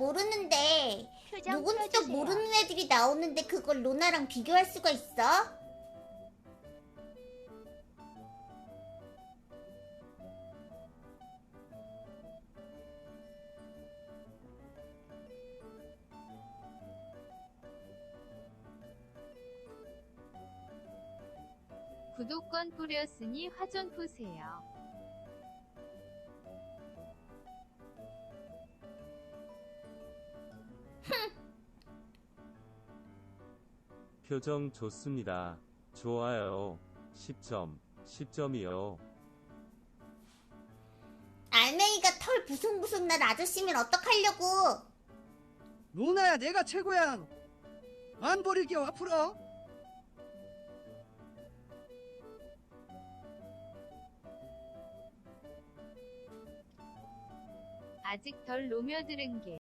모르는데 누군지도. 모르는 애들이 나오는데 그걸 로나랑 비교할 수가 있어? 구독권 뿌렸으니 화좀 보세요. 표정 좋습니다. 좋아요. 10점, 10점이요. 알맹이가 털 부숭부숭 난 아저씨면 어떡하려고? 로나야 내가 최고야 안 버릴게 앞으로 아직 덜 노며들은 게